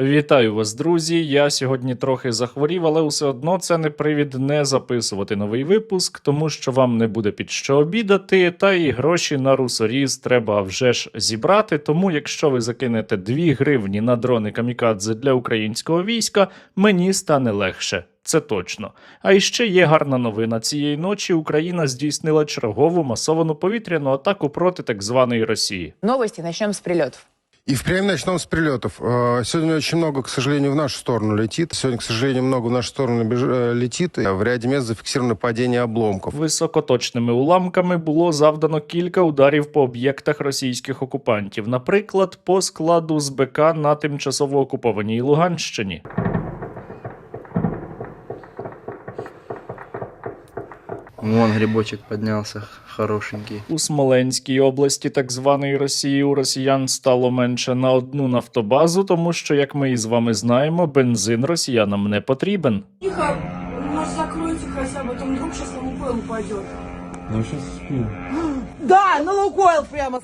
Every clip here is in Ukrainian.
Вітаю вас, друзі. Я сьогодні трохи захворів, але все одно це не привід не записувати новий випуск, тому що вам не буде під що обідати, та і гроші на русоріз треба вже ж зібрати. Тому, якщо ви закинете 2 гривні на дрони камікадзе для українського війська, мені стане легше. Це точно. А іще є гарна новина. Цієї ночі Україна здійснила чергову масовану повітряну атаку проти так званої Росії. Новости. Начнем с прилетов. И впрямь начнем с прилетов. Э, Сегодня очень много, к сожалению, в нашу сторону летит. Сегодня, к сожалению, много в нашу сторону э, летит. В ряде мест зафиксировано падение обломков. Високоточними уламками було завдано кілька ударів по об'єктах російських окупантів, наприклад, по складу з БК на тимчасово окупованій Луганщині. Вон грибочок піднявся хорошенький. У Смоленській області так званої Росії у росіян стало менше на одну нафтобазу, тому що, як ми із вами знаємо, бензин росіянам не потрібен. Тихо, может закройте хотя бы, а то вдруг сейчас на Лукойл упадет. Ну, зараз спів. Да, на Лукойл прямо.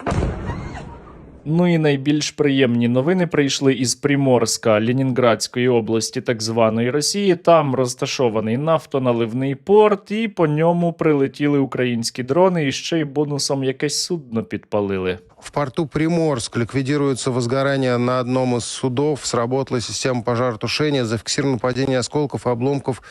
Ну і найбільш приємні новини прийшли із Приморська Ленінградської області, так званої Росії. Там розташований нафтоналивний порт, і по ньому прилетіли українські дрони, і ще й бонусом якесь судно підпалили. В порту Приморск ликвидируется возгорание на одном из судов. Сработала система пожаротушения. Зафиксировано падение осколков и обломков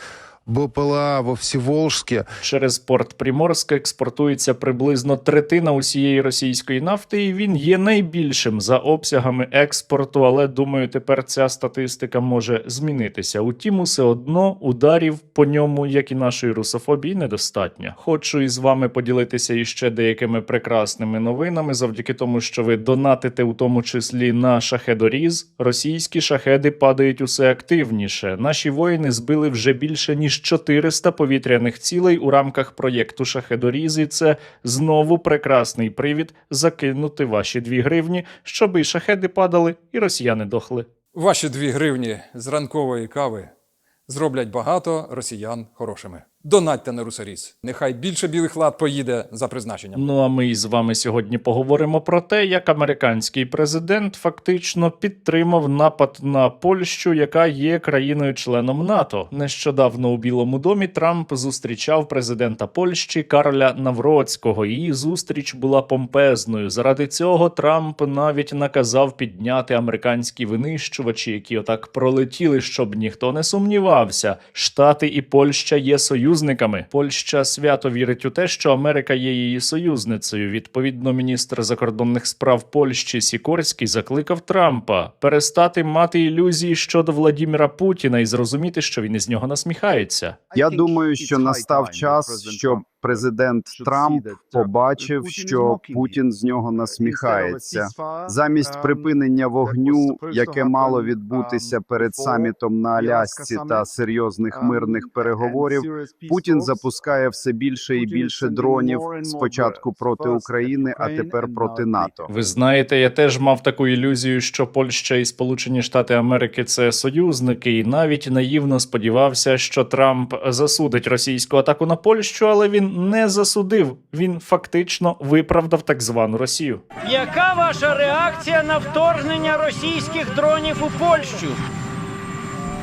БПЛА во Всеволжске. Через порт Приморська експортується приблизно третина усієї російської нафти, і він є найбільшим за обсягами експорту. Але думаю, тепер ця статистика може змінитися. Утім, усе одно ударів по ньому, як і нашої русофобії, недостатньо. Хочу із вами поділитися іще деякими прекрасними новинами, завдяки тому, що ви донатите, у тому числі на шахедоріз. Російські шахеди падають усе активніше. Наші воїни збили вже більше ніж 400 повітряних цілей у рамках проєкту Шахедоріз. Це знову прекрасний привід закинути ваші дві гривні, щоб і шахеди падали, і росіяни дохли. Ваші дві гривні з ранкової кави зроблять багато росіян хорошими. Донатьте на русаріс. Нехай більше білих лад поїде за призначенням. Ну а ми із вами сьогодні поговоримо про те, як американський президент фактично підтримав напад на Польщу, яка є країною-членом НАТО. Нещодавно у Білому домі Трамп зустрічав президента Польщі Карля Навроцького. Її зустріч була помпезною. Заради цього Трамп навіть наказав підняти американські винищувачі, які отак пролетіли, щоб ніхто не сумнівався. Штати і Польща є союзниками. Польща свято вірить у те, що Америка є її союзницею. Відповідно, міністр закордонних справ Польщі Сікорський закликав Трампа перестати мати ілюзії щодо Владіміра Путіна і зрозуміти, що він із нього насміхається. Я думаю, що настав час, щоб президент Трамп побачив, що Путін з нього насміхається. Замість припинення вогню, яке мало відбутися перед самітом на Алясці та серйозних мирних переговорів, Путін запускає все більше і більше дронів спочатку проти України, а тепер проти НАТО. Ви знаєте, я теж мав таку ілюзію, що Польща і Сполучені Штати Америки це союзники, і навіть наївно сподівався, що Трамп засудить російську атаку на Польщу, але він не засудив. Він фактично виправдав так звану Росію. Яка ваша реакція на вторгнення російських дронів у Польщу?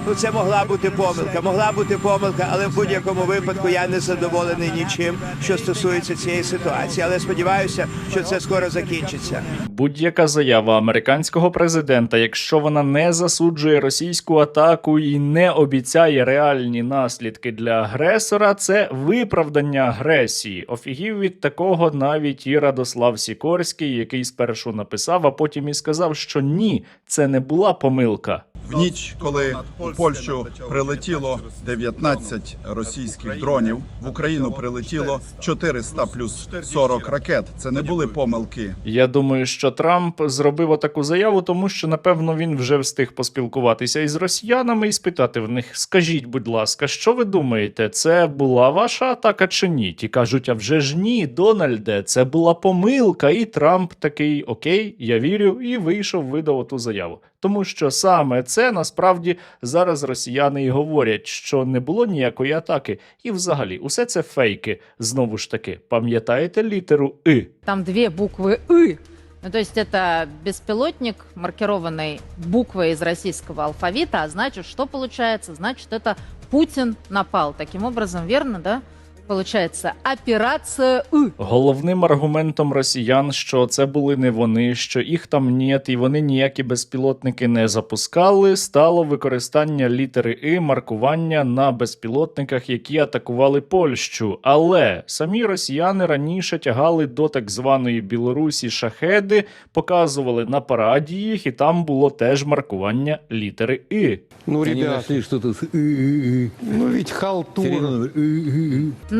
Ну, це могла бути помилка, могла бути помилка, але в будь-якому випадку я не задоволений нічим, що стосується цієї ситуації. Але сподіваюся, що це скоро закінчиться. Будь-яка заява американського президента, якщо вона не засуджує російську атаку і не обіцяє реальні наслідки для агресора, це виправдання агресії. Офігів від такого навіть і Радослав Сікорський, який спершу написав, а потім і сказав, що ні, це не була помилка. В ніч, коли у Польщу прилетіло 19 російських дронів, в Україну прилетіло 400 плюс 40 ракет. Це не були помилки. Я думаю, що Трамп зробив таку заяву, тому що напевно він вже встиг поспілкуватися із росіянами і спитати в них: скажіть, будь ласка, що ви думаєте, це була ваша атака чи ні? Ті кажуть, а вже ж ні, Дональде, це була помилка. І Трамп такий: Окей, я вірю, і вийшов, видав ту заяву Тому що саме це насправді зараз росіяни і говорять, що не було ніякої атаки, і взагалі усе це фейки. Знову ж таки, пам'ятаєте літеру И? Там две буквы «ы». Ну, то есть это беспилотник, маркированный буквой из российского алфавита, а значит, что получается? Значит, это Путин напал. Таким образом, верно, да? Получается, операция «И». Головним аргументом росіян, що це були не вони, що їх там нет, і вони ніякі безпілотники не запускали, стало використання літери І маркування на безпілотниках, які атакували Польщу. Але самі росіяни раніше тягали до так званої Білорусі шахеди, показували на параді їх, і там було теж маркування літери І. Ну, Они ребят, нашли что-то с «ы-ы-ы». ну ведь халтура.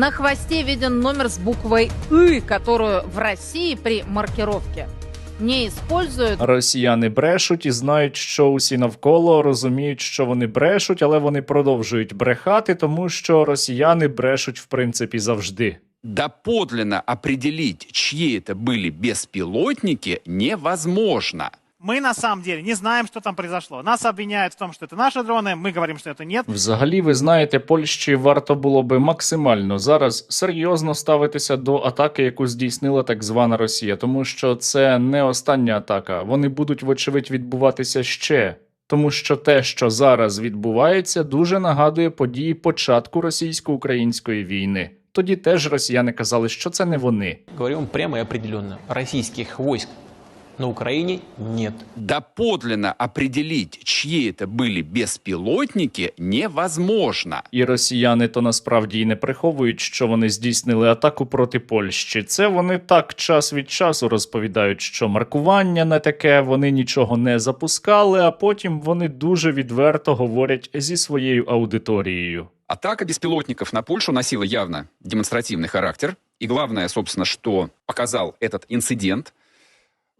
Серийный номер «ы-ы-ы». На хвосте виден номер с буквой «И», которую в России при маркировке не используют. Росіяни брешуть і знають, що усі навколо розуміють, що вони брешуть, але вони продовжують брехати, тому що росіяни брешуть в принципі завжди. Доподлинно определить, чьи это были беспилотники, невозможно. Мы на самом деле не знаем, что там произошло. Нас обвиняют в том, что это наши дроны, мы говорим, что это нет. Взагалі, ви знаєте, Польщі варто було би максимально зараз серйозно ставитися до атаки, яку здійснила так звана Росія, тому що це не остання атака. Вони будуть, вочевидь, відбуватися ще. Тому що те, що зараз відбувається, дуже нагадує події початку російсько-української війни. Тоді теж росіяни казали, що це не вони. Говорим прямо и определенно. Российских войск на Украине нет. Доподлинно определить, чьи это были беспилотники, невозможно. І росіяни то насправді і не приховують, що вони здійснили атаку проти Польщі. Це вони так час від часу розповідають, що маркування не таке, вони нічого не запускали, а потім вони дуже відверто говорять зі своєю аудиторією. Атака беспилотников на Польшу носила явно демонстративный характер. И главное, собственно, что показал этот инцидент,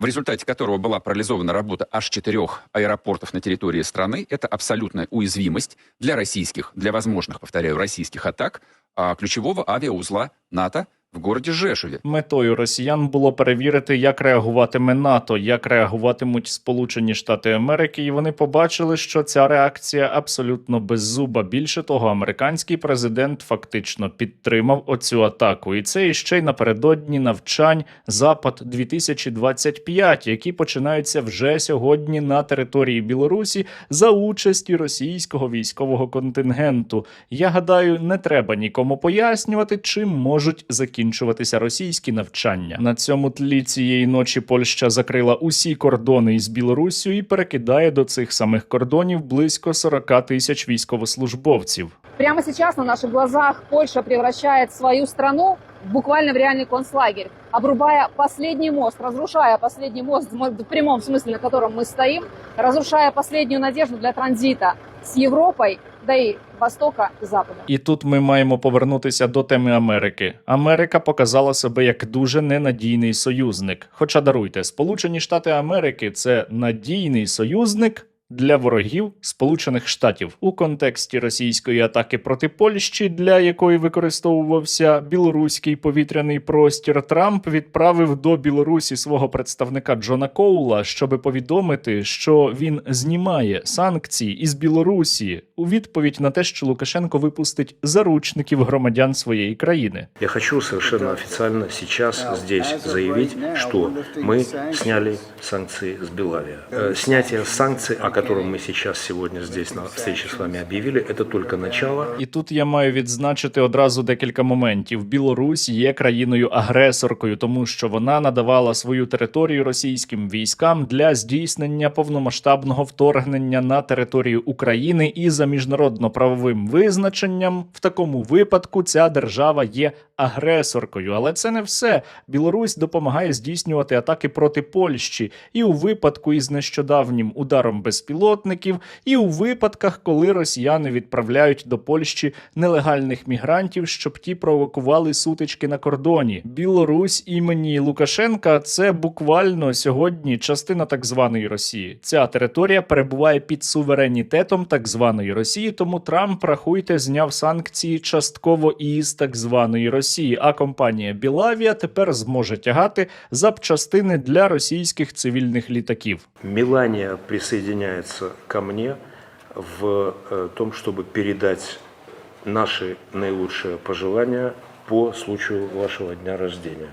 в результате которого была парализована работа аж четырех аэропортов на территории страны, это абсолютная уязвимость для российских, для возможных, повторяю, российских атак а, ключевого авиаузла НАТО в городе Жешуве. Метою росіян було перевірити, як реагуватиме НАТО, як реагуватимуть Сполучені Штати Америки, і вони побачили, що ця реакція абсолютно беззуба. Більше того, американський президент фактично підтримав оцю атаку, і це іще й напередодні навчань Запад 2025, які починаються вже сьогодні на території Білорусі за участі російського військового контингенту. Я гадаю, не треба нікому пояснювати, чим можуть закінчуватися російські навчання. На цьому тлі цієї ночі Польща закрила усі кордони із Білоруссю і перекидає до цих самих кордонів близько 40 тисяч військовослужбовців. Прямо сейчас на наших глазах Польша превращает свою страну буквально в реальный концлагерь, обрубая последний мост, разрушая последний мост, в прямом смысле, на котором мы стоим, разрушая последнюю надежду для транзита с Европой, да й Востока і Запада. І тут ми маємо повернутися до теми Америки. Америка показала себе як дуже ненадійний союзник. Хоча даруйте, Сполучені Штати Америки це надійний союзник. Для ворогів Сполучених Штатів у контексті російської атаки проти Польщі, для якої використовувався білоруський повітряний простір, Трамп відправив до Білорусі свого представника Джона Коула, щоби повідомити, що він знімає санкції із Білорусі у відповідь на те, що Лукашенко випустить заручників громадян своєї країни. Я хочу совершенно официально сейчас здесь заявить, что мы сняли санкции с Белавия. Э, Снятие санкций, о котором мы сейчас сегодня здесь на встрече с вами объявили, это только начало. І тут я маю відзначити одразу декілька моментів. Білорусь є країною-агресоркою, тому що вона надавала свою територію російським військам для здійснення повномасштабного вторгнення на територію України і за міжнародно-правовим визначенням в такому випадку ця держава є агресоркою. Але це не все. Білорусь допомагає здійснювати атаки проти Польщі і у випадку із нещодавнім ударом безпілотників, і у випадках, коли росіяни відправляють до Польщі нелегальних мігрантів, щоб ті провокували сутички на кордоні. Білорусь імені Лукашенка це буквально сьогодні частина так званої Росії. Ця територія перебуває під суверенітетом так званої Росії, тому Трамп рахуйте зняв санкції частково із так званої Росії. А компанія Білавія тепер зможе тягати запчастини для російських цивільних літаків. Мелания присоединяется ко мне в э, том, чтобы передать наши наилучшие пожелания по случаю вашего дня рождения.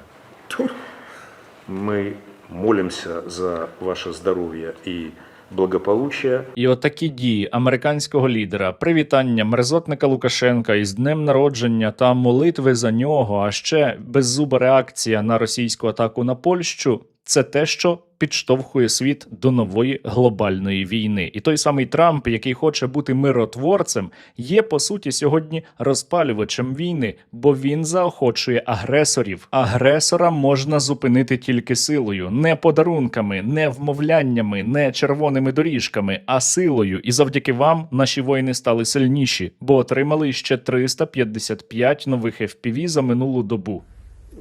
Мы молимся за ваше здоровье и благополучие. І отакі дії американського лідера, привітання мерзотника Лукашенка із днем народження та молитви за нього, а ще беззуба реакція на російську атаку на Польщу. Це те, що підштовхує світ до нової глобальної війни. І той самий Трамп, який хоче бути миротворцем, є по суті сьогодні розпалювачем війни, бо він заохочує агресорів. Агресора можна зупинити тільки силою, не подарунками, не вмовляннями, не червоними доріжками, а силою. І завдяки вам наші воїни стали сильніші, бо отримали ще 355 нових FPV за минулу добу.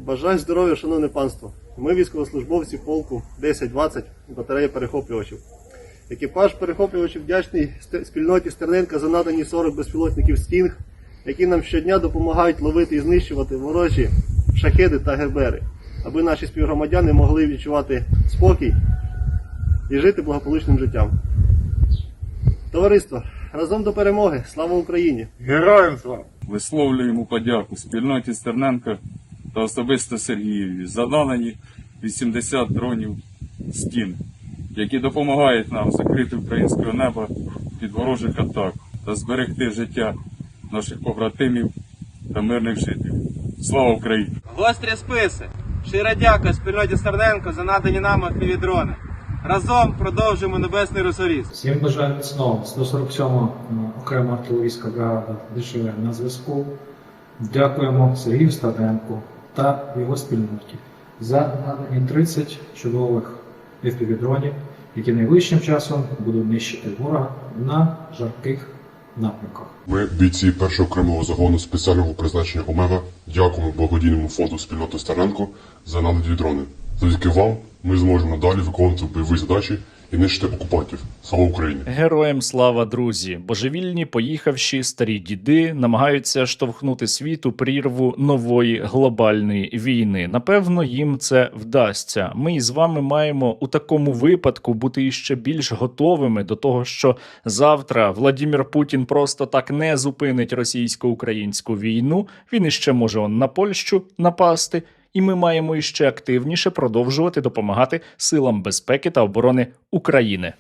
Бажаю здоров'я, шановне панство. Ми військовослужбовці полку 10-20 батареї перехоплювачів. Екіпаж перехоплювачів вдячний спільноті Стерненка за надані 40 безпілотників Стінг, які нам щодня допомагають ловити і знищувати ворожі шахеди та гербери, аби наші співгромадяни могли відчувати спокій і жити благополучним життям. Товариство, разом до перемоги! Слава Україні! Героям слава! Висловлюємо подяку спільноті Стерненка та особисто Сергієві за 80 дронів стін, які допомагають нам закрити українське небо від ворожих атак та зберегти життя наших побратимів та мирних жителів. Слава Україні! Гострі списи. Щира дяка спільноті Стерненко за надані нам FPV-дрони. Разом продовжуємо небесний русоріз. Всім бажаю міцного. 147 окрема артилерійська бригада ДШВ на зв'язку. Дякуємо Сергію Стаденку та його спільноті за надані 30 чудових FPV-дронів, які найближчим часом будуть нищити ворога на жарких напрямках. Ми, бійці першого окремого загону спеціального призначення Омега, дякуємо благодійному фонду спільноти Старенко за надані дрони. Завдяки вам ми зможемо надалі виконувати бойові задачі і нищити окупантів. Слава Україні! Героям слава, друзі! Божевільні, поїхавші старі діди намагаються штовхнути світ у прірву нової глобальної війни. Напевно, їм це вдасться. Ми із вами маємо у такому випадку бути іще більш готовими до того, що завтра Владімір Путін просто так не зупинить російсько-українську війну. Він іще може он на Польщу напасти. І ми маємо іще активніше продовжувати допомагати силам безпеки та оборони України.